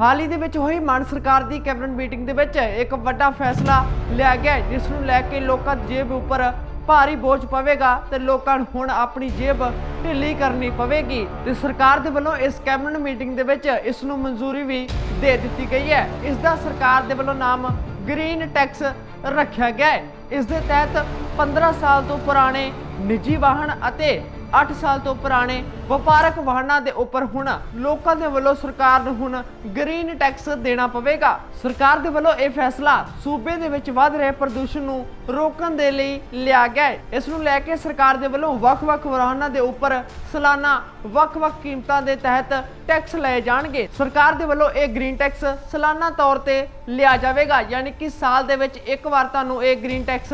ਹਾਲ ਹੀ ਦੇ ਵਿੱਚ ਹੋਈ ਮਾਨ ਸਰਕਾਰ ਦੀ ਕੈਬਨਿਟ ਮੀਟਿੰਗ ਦੇ ਵਿੱਚ ਇੱਕ ਵੱਡਾ ਫੈਸਲਾ ਲਿਆ ਗਿਆ ਜਿਸ ਨੂੰ ਲੈ ਕੇ ਲੋਕਾਂ ਦੀ ਜੇਬ ਉੱਪਰ ਭਾਰੀ ਬੋਝ ਪਵੇਗਾ ਤੇ ਲੋਕਾਂ ਨੂੰ ਹੁਣ ਆਪਣੀ ਜੇਬ ਢਿੱਲੀ ਕਰਨੀ ਪਵੇਗੀ ਤੇ ਸਰਕਾਰ ਦੇ ਵੱਲੋਂ ਇਸ ਕੈਬਨਿਟ ਮੀਟਿੰਗ ਦੇ ਵਿੱਚ ਇਸ ਨੂੰ ਮਨਜ਼ੂਰੀ ਵੀ ਦੇ ਦਿੱਤੀ ਗਈ ਹੈ। ਇਸ ਦਾ ਸਰਕਾਰ ਦੇ ਵੱਲੋਂ ਨਾਮ ਗ੍ਰੀਨ ਟੈਕਸ ਰੱਖਿਆ ਗਿਆ ਹੈ। ਇਸ ਦੇ ਤਹਿਤ 15 ਸਾਲ ਤੋਂ ਪੁਰਾਣੇ ਨਿੱਜੀ ਵਾਹਨ ਅਤੇ 8 ਸਾਲ ਤੋਂ ਪੁਰਾਣੇ ਵਪਾਰਕ ਵਾਹਨਾਂ ਦੇ ਉੱਪਰ ਹੁਣ ਲੋਕਾਂ ਦੇ ਵੱਲੋਂ ਸਰਕਾਰ ਨੂੰ ਹੁਣ ਗ੍ਰੀਨ ਟੈਕਸ ਦੇਣਾ ਪਵੇਗਾ। ਸਰਕਾਰ ਦੇ ਵੱਲੋਂ ਇਹ ਫੈਸਲਾ ਸੂਬੇ ਦੇ ਵਿੱਚ ਵੱਧ ਰਹੇ ਪ੍ਰਦੂਸ਼ਣ ਨੂੰ ਰੋਕਣ ਦੇ ਲਈ ਲਿਆ ਗਿਆ ਹੈ। ਇਸ ਨੂੰ ਲੈ ਕੇ ਸਰਕਾਰ ਦੇ ਵੱਲੋਂ ਵੱਖ-ਵੱਖ ਵਾਹਨਾਂ ਦੇ ਉੱਪਰ ਸਾਲਾਨਾ ਵੱਖ-ਵੱਖ ਕੀਮਤਾਂ ਦੇ ਤਹਿਤ ਟੈਕਸ ਲਏ ਜਾਣਗੇ। ਸਰਕਾਰ ਦੇ ਵੱਲੋਂ ਇਹ ਗ੍ਰੀਨ ਟੈਕਸ ਸਾਲਾਨਾ ਤੌਰ ਤੇ ਲਿਆ ਜਾਵੇਗਾ, ਯਾਨੀ ਕਿ ਸਾਲ ਦੇ ਵਿੱਚ ਇੱਕ ਵਾਰ ਤੁਹਾਨੂੰ ਇਹ ਗ੍ਰੀਨ ਟੈਕਸ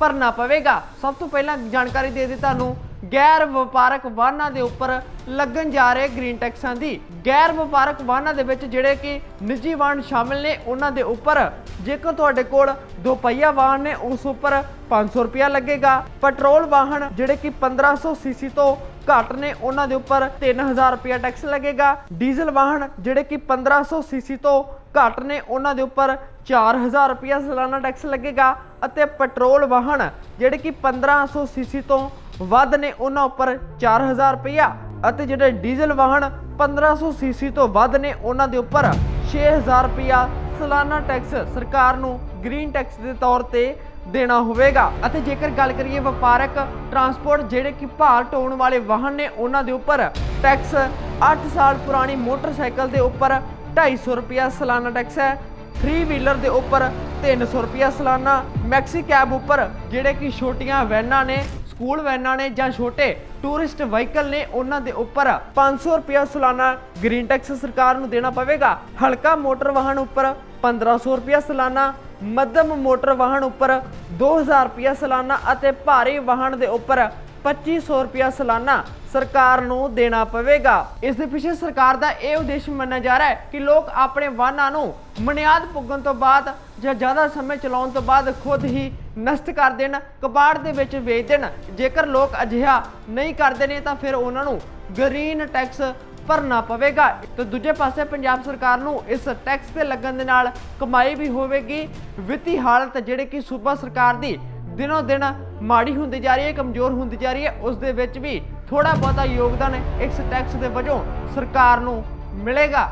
ਭਰਨਾ ਪਵੇਗਾ। ਸਭ ਤੋਂ ਪਹਿਲਾਂ ਜਾਣਕਾਰੀ ਦੇ ਦਿੱਤੀ ਤੁਹਾਨੂੰ ਗੈਰ ਵਪਾਰਕ ਵਾਹਨਾਂ ਦੇ ਉੱਪਰ ਲੱਗਣ ਜਾ ਰਹੇ ਗ੍ਰੀਨ ਟੈਕਸਾਂ ਦੀ। ਗੈਰ ਵਪਾਰਕ ਵਾਹਨਾਂ ਦੇ ਵਿੱਚ ਜਿਹੜੇ ਕਿ ਨਿੱਜੀ ਵਾਹਨ ਸ਼ਾਮਿਲ ਨੇ, ਉਹਨਾਂ ਦੇ ਉੱਪਰ ਜੇਕਰ ਤੁਹਾਡੇ ਕੋਲ ਦੋ ਪਹੀਆ ਵਾਹਨ ਨੇ, ਉਸ ਉੱਪਰ 500 ਰੁਪਿਆ ਲੱਗੇਗਾ। ਪੈਟਰੋਲ ਵਾਹਨ ਜਿਹੜੇ ਕਿ 1500 ਸੀਸੀ ਤੋਂ ਘੱਟ ਨੇ, ਉਹਨਾਂ ਦੇ ਉੱਪਰ 3000 ਰੁਪਿਆ ਟੈਕਸ ਲੱਗੇਗਾ। ਡੀਜ਼ਲ ਵਾਹਨ ਜਿਹੜੇ ਕਿ 1500 ਸੀਸੀ ਤੋਂ ਘੱਟ ਨੇ, ਉਹਨਾਂ ਦੇ ਉੱਪਰ 4000 ਰੁਪਿਆ ਸਾਲਾਨਾ ਟੈਕਸ ਲੱਗੇਗਾ। ਅਤੇ ਪੈਟਰੋਲ ਵਾਹਨ ਜਿਹੜੇ ਕਿ 1500 ਸੀਸੀ ਤੋਂ ਵੱਧ ਨੇ ਉਹਨਾਂ ਉੱਪਰ 4000 ਰੁਪਇਆ ਅਤੇ ਜਿਹੜੇ ਡੀਜ਼ਲ ਵਾਹਨ 1500 ਸੀਸੀ ਤੋਂ ਵੱਧ ਨੇ ਉਹਨਾਂ ਦੇ ਉੱਪਰ 6000 ਰੁਪਇਆ ਸਾਲਾਨਾ ਟੈਕਸ ਸਰਕਾਰ ਨੂੰ ਗ੍ਰੀਨ ਟੈਕਸ ਦੇ ਤੌਰ ਤੇ ਦੇਣਾ ਹੋਵੇਗਾ। ਅਤੇ ਜੇਕਰ ਗੱਲ ਕਰੀਏ ਵਪਾਰਕ ਟਰਾਂਸਪੋਰਟ, ਜਿਹੜੇ ਕਿ ਭਾਰ ਢੋਣ ਵਾਲੇ ਵਾਹਨ ਨੇ ਉਹਨਾਂ ਦੇ ਉੱਪਰ ਟੈਕਸ 8 ਸਾਲ ਪੁਰਾਣੀ ਮੋਟਰਸਾਈਕਲ ਦੇ ਉੱਪਰ 250 ਰੁਪਇਆ ਸਾਲਾਨਾ ਟੈਕਸ ਹੈ 3 ਵੀਲਰ ਦੇ ਉੱਪਰ 300 ਰੁਪਇਆ ਸਾਲਾਨਾ ਮੈਕਸੀ ਕੈਬ ਉੱਪਰ ਜਿਹੜੇ ਕਿ ਛੋਟੀਆਂ ਵੈਨਾਂ ਨੇ ਸਕੂਲ ਵੈਨਾਂ ਨੇ ਜਾਂ ਛੋਟੇ ਟੂਰਿਸਟ ਵਹੀਕਲ ਨੇ ਉਹਨਾਂ ਦੇ ਉੱਪਰ 500 ਰੁਪਇਆ ਸਾਲਾਨਾ ਗ੍ਰੀਨ ਟੈਕਸ ਸਰਕਾਰ ਨੂੰ ਦੇਣਾ ਪਵੇਗਾ। ਹਲਕਾ ਮੋਟਰ ਵਾਹਨ ਉੱਪਰ 1500 ਰੁਪਇਆ ਸਾਲਾਨਾ, ਮੱਧਮ ਮੋਟਰ ਵਾਹਨ ਉੱਪਰ 2000 ਰੁਪਇਆ ਸਾਲਾਨਾ ਅਤੇ ਭਾਰੀ ਵਾਹਨ ਦੇ ਉੱਪਰ 2500 ਰੁਪਇਆ ਸਾਲਾਨਾ ਸਰਕਾਰ ਨੂੰ ਦੇਣਾ ਪਵੇਗਾ। ਇਸ ਦੇ ਪਿੱਛੇ ਸਰਕਾਰ ਦਾ ਇਹ ਉਦੇਸ਼ ਮੰਨਿਆ ਜਾ ਰਿਹਾ ਹੈ ਕਿ ਲੋਕ ਆਪਣੇ ਵਾਹਨਾਂ ਨੂੰ ਮਨਿਆਦ ਪੁੱਗਣ ਤੋਂ ਬਾਅਦ ਜਾਂ ਜ਼ਿਆਦਾ ਸਮੇਂ ਚਲਾਉਣ ਤੋਂ ਬਾਅਦ ਖੁਦ ਹੀ ਨਸ਼ਟ ਕਰ ਦੇਣ, ਕਬਾੜ ਦੇ ਵਿੱਚ ਵੇਚ ਦੇਣ। ਜੇਕਰ ਲੋਕ ਅਜਿਹਾ ਨਹੀਂ ਕਰਦੇ ਨੇ ਤਾਂ ਫਿਰ ਉਹਨਾਂ ਨੂੰ ਗ੍ਰੀਨ ਟੈਕਸ ਭਰਨਾ ਪਵੇਗਾ। ਤੇ ਦੂਜੇ ਪਾਸੇ ਪੰਜਾਬ ਸਰਕਾਰ ਨੂੰ ਇਸ ਟੈਕਸ ਤੇ ਲੱਗਣ ਦੇ ਨਾਲ ਕਮਾਈ ਵੀ ਹੋਵੇਗੀ। ਵਿੱਤੀ ਹਾਲਤ ਜਿਹੜੇ ਕਿ ਸੂਬਾ ਸਰਕਾਰ ਦੀ ਦਿਨੋ ਦਿਨ ਮਾੜੀ ਹੁੰਦੀ ਜਾ ਰਹੀ ਹੈ, ਕਮਜ਼ੋਰ ਹੁੰਦੀ ਜਾ ਰਹੀ ਹੈ, ਉਸ ਦੇ ਵਿੱਚ ਵੀ ਥੋੜਾ ਬਹੁਤਾ ਯੋਗਦਾਨ ਇਸ ਟੈਕਸ ਦੇ ਵਜੋਂ ਸਰਕਾਰ ਨੂੰ ਮਿਲੇਗਾ।